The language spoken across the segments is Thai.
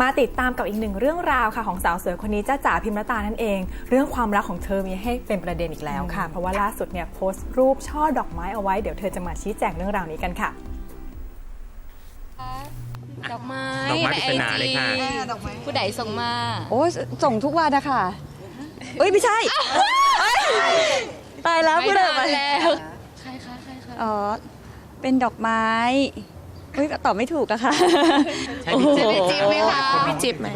มาติดตามกับอีกหนึ่งเรื่องราวค่ะของสาวสวยคนนี้จ้าจ๋าพิมรตานั่นเอง เรื่องความรักของเธอมีให้เป็นประเด็นอีกแล้วค่ะ เพราะว่าล่าสุดเนี่ยโพสต์รูปช่อดอกไม้เอาไว้เดี๋ยวเธอจะมาชี้แจงเรื่องราวนี้กันค่ะ ดอกไม้ดอกไม้ในปริศนาเลยค่ะ IG ผู้ใดส่งมา โอ้ยส่งทุกวันนะคะเอ้ย ไม่ใช่เอ้ยตายแล้วไม่พูดอะไรนานไปแล้ว ใครคะใครคะอ๋อ เป็นดอกไม้ เอ้ยตอบไม่ถูกอะค่ะใช่พี่จิ๊บพี่จิ๊บไหมคะ พี่จิ๊บไหม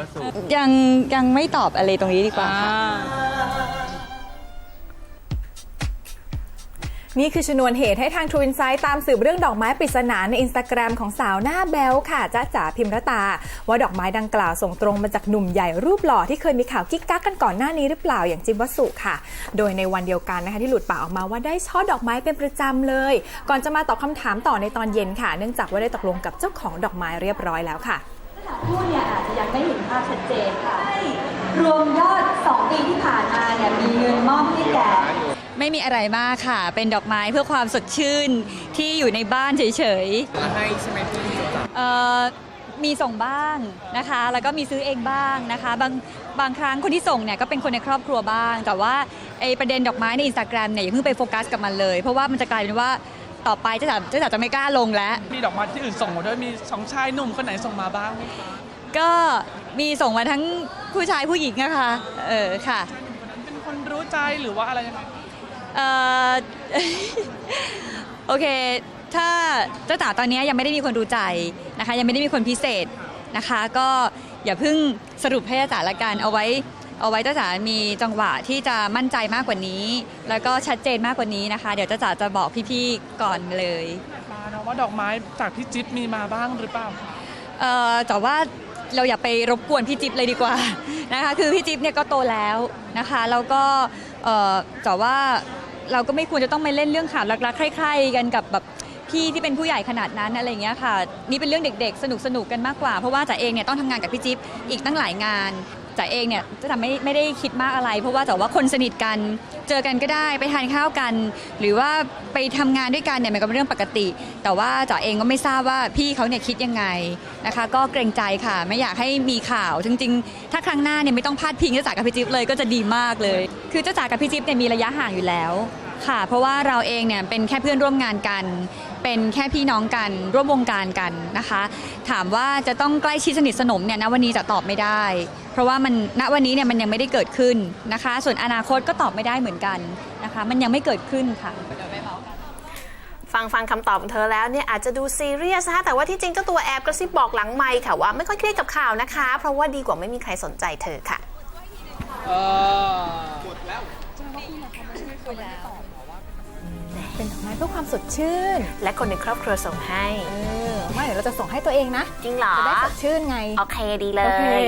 ยังยังไม่ตอบอะไรตรงนี้ดีกว่าค่ะ นี่คือชนวนเหตุให้ทาง True Insight ตามสืบเรื่องดอกไม้ปริศนาในอินสตาแกรมของสาวหน้าแบลค่ะจ้าจ๋าพิมรตา ว่าดอกไม้ดังกล่าวส่งตรงมาจากหนุ่มใหญ่รูปหล่อที่เคยมีข่าวกิ๊กกักกันก่อนหน้านี้หรือเปล่าอย่างจิมวัสุค่ะ โดยในวันเดียวกันนะคะที่หลุดปากออกมาว่าได้ช่อดอกไม้เป็นประจำเลย ก่อนจะมาตอบคำถามต่อในตอนเย็นค่ะ เนื่องจากว่าได้ตกลงกับเจ้าของดอกไม้เรียบร้อยแล้วค่ะพูดเนี่ยอาจจะยังไม่เห็นภาพชัดเจนค่ะรวมยอด2ปีที่ผ่านมาเนี่ยมีเงินมอบให้แก่ ไม่มีอะไรมากค่ะ เป็นดอกไม้เพื่อความสดชื่นที่อยู่ในบ้านเฉยๆให้ใช่ไหมพี่เอ่อมีส่งบ้างนะคะ แล้วก็มีซื้อเองบ้างนะคะ บางบางครั้งคนที่ส่งเนี่ยก็เป็นคนในครอบครัวบ้าง แต่ว่าไอประเด็นดอกไม้ในอินสตาแกรมเนี่ยอย่าเพิ่งไปโฟกัสกับมันเลย เพราะว่ามันจะกลายเป็นว่าต่อไปเจะจะจะจะไม่กล้าลงแล้ว มีดอกไม้ที่อื่นส่งมาด้วยมีสองชายหนุ่มคนไหนส่งมาบ้างไหมคะก็มีส่งมาทั้งผู้ชายผู้หญิงนะคะเออค่ะ เป็นคนรู้ใจหรือว่าอะไรยังไง เอ่อ โอเค ถ้าเจ้าจ๋าตอนนี้ยังไม่ได้มีคนรู้ใจนะคะ ยังไม่ได้มีคนพิเศษนะคะ ก็อย่าเพิ่งสรุปให้เจ้าจ๋าละกัน เอาไว้ เอาไว้เจ้าจ๋ามีจังหวะที่จะมั่นใจมากกว่านี้ แล้วก็ชัดเจนมากกว่านี้นะคะ เดี๋ยวเจ้าจ๋าจะบอกพี่ๆก่อนเลย มานะว่าดอกไม้จากพี่จิ๊บมีมาบ้างหรือเปล่าคะเอ่อแต่ว่าเราอย่าไปรบกวนพี่จิ๊บเลยดีกว่า นะคะคือพี่จิ๊บเนี่ยก็โตแล้วนะคะแล้วก็เอ่อแต่ว่า เราก็ไม่ควรจะต้องไปเล่นเรื่องข่าวรักๆใครๆกันกับแบบพี่ที่เป็นผู้ใหญ่ขนาดนั้นอะไรอย่างเงี้ยค่ะ นี่เป็นเรื่องเด็กๆ สนุกๆกันมากกว่า เพราะว่าจ๋าเองเนี่ยต้องทำงานกับพี่จิ๊บอีกตั้งหลายงาน จ๋าเองเนี่ยจะทำไม่ไม่ได้คิดมากอะไร เพราะว่าแต่ว่าคนสนิทกันเจอกันก็ได้ไปทานข้าวกัน หรือว่าไปทำงานด้วยกันเนี่ยมันก็เป็นเรื่องปกติ แต่ว่าจ๋าเองก็ไม่ทราบว่าพี่เขาเนี่ยคิดยังไงนะคะ ก็เกรงใจค่ะ ไม่อยากให้มีข่าวจริงๆ ถ้าครั้งหน้าเนี่ยไม่ต้องพาดพิงเจ้าจ๋ากับพี่จิ๊บเลยก็จะดีมากเลย คือเจ้าจ๋ากับพี่จิ๊บเนี่ยมีระยะห่างอยู่แล้วค่ะ เพราะว่าเราเองเนี่ยเป็นแค่เพื่อนร่วมงานกัน เป็นแค่พี่น้องกันร่วมวงการกันนะคะ ถามว่าจะต้องใกล้ชิดสนิทสนมเนี่ยณวันนี้จะตอบไม่ได้ เพราะว่ามันณวันนี้เนี่ยมันยังไม่ได้เกิดขึ้นนะคะ ส่วนอนาคตก็ตอบไม่ได้เหมือนกันนะคะ มันยังไม่เกิดขึ้นค่ะฟังฟังคำตอบของเธอแล้วเนี่ยอาจจะดูซีเรียสนะคะแต่ว่าที่จริงเจ้าตัวแอบกระซิบบอกหลังไมค์ค่ะว่าไม่ค่อยเครียดกับข่าวนะคะ เพราะว่าดีกว่าไม่มีใครสนใจเธอค่ะ เป็นดอกไม้เพื่อความสดชื่น และคนในครอบครัวส่งให้ เออไม่เดี๋ยวเราจะส่งให้ตัวเองนะ จริงเหรอ จะได้สดชื่นไง โอเคดีเลโอเค ย